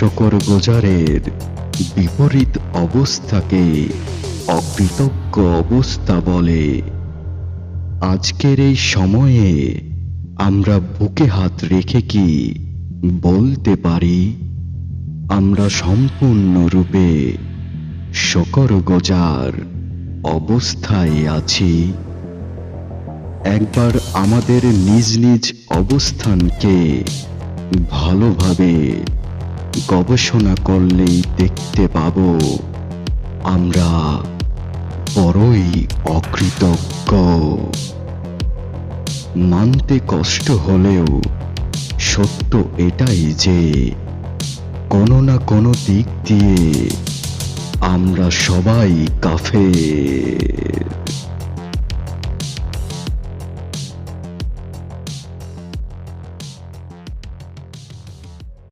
শকর গোজারের বিপরীত অবস্থাকে অকৃতজ্ঞ অবস্থা বলে। আজকের এই সময়ে আমরা বুকে হাত রেখে কি বলতে পারি? আমরা সম্পূর্ণরূপে শকর গোজার অবস্থায় আছি। একবার আমাদের নিজ নিজ অবস্থানকে ভালোভাবে গবেষণা করলেই দেখতে পাব। আমরা বড়ই অকৃতজ্ঞ। মানতে কষ্ট হলেও সত্য এটাই যে কোনো না কোনো দিক দিয়ে আমরা সবাই কাফের।